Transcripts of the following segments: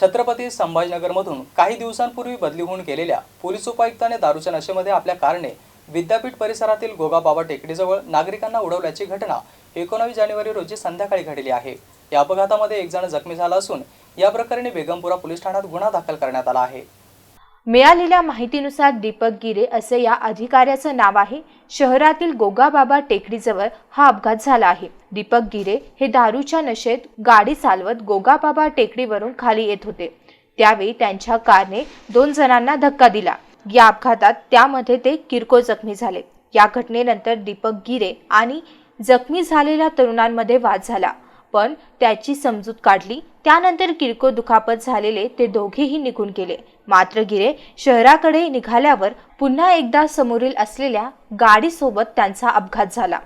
छत्रपती संभाजीनगरमधून काही दिवसांपूर्वी बदली होऊन गेलेल्या पोलीस उपायुक्ताने दारूच्या नशेमध्ये आपल्या कारणे विद्यापीठ परिसरातील गोगाबाबा टेकडीजवळ नागरिकांना उडवल्याची घटना एकोणावीस जानेवारी रोजी संध्याकाळी घडली आहे. या अपघातामध्ये एक जण जखमी झाला असून या प्रकरणी बेगमपुरा पोलीस ठाण्यात गुन्हा दाखल करण्यात आला आहे. मिळालेल्या माहितीनुसार दीपक गिरे असे या अधिकाऱ्याचं नाव आहे. शहरातील गोगाबाबा टेकडीजवळ हा अपघात झाला आहे. दीपक गिरे हे दारूच्या नशेत गाडी चालवत गोगाबाबा टेकडीवरून खाली येत होते. त्यावेळी त्यांच्या कारने दोन जणांना धक्का दिला. या अपघातात त्यामध्ये ते किरकोळ जखमी झाले. या घटनेनंतर दीपक गिरे आणि जखमी झालेल्या तरुणांमध्ये वाद झाला. पण त्याची समजूत काढली. त्यानंतर किरकोळ दुखापत झालेले ते दोघेही निघून गेले. मात्र गिरे शहराकडे निघाल्यावर पुन्हा एकदा समोरील असलेल्या गाडीसोबत त्यांचा अपघात झाला.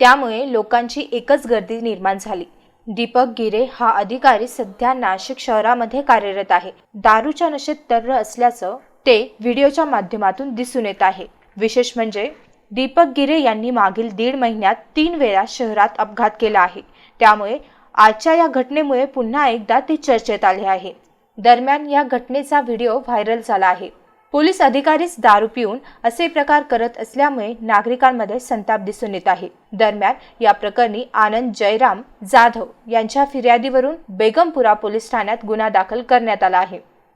त्यामुळे लोकांची एकच गर्दी निर्माण झाली. दीपक गिरे हा अधिकारी सध्या नाशिक शहरामध्ये कार्यरत आहे. दारूच्या नशेत तर्र असल्याचं ते व्हिडिओच्या माध्यमातून दिसून येत आहे. विशेष म्हणजे दीपक गिरे यांनी मागील दीड महिन्यात तीन वेळा शहरात अपघात केला आहे. त्यामुळे आजच्या या घटनेमुळे पुन्हा एकदा ते चर्चेत आले आहे. दरम्यान या घटनेचा व्हिडिओ व्हायरल झाला आहे. पोलीस अधिकारीच दारू पिऊन असे प्रकार करत असल्यामुळे नागरिकांमध्ये संताप दिसून येत आहे. दरम्यान या प्रकरणी आनंद जयराम जाधव यांच्या फिर्यादीवरून बेगमपुरा पोलीस ठाण्यात गुन्हा दाखल करण्यात आला आहे.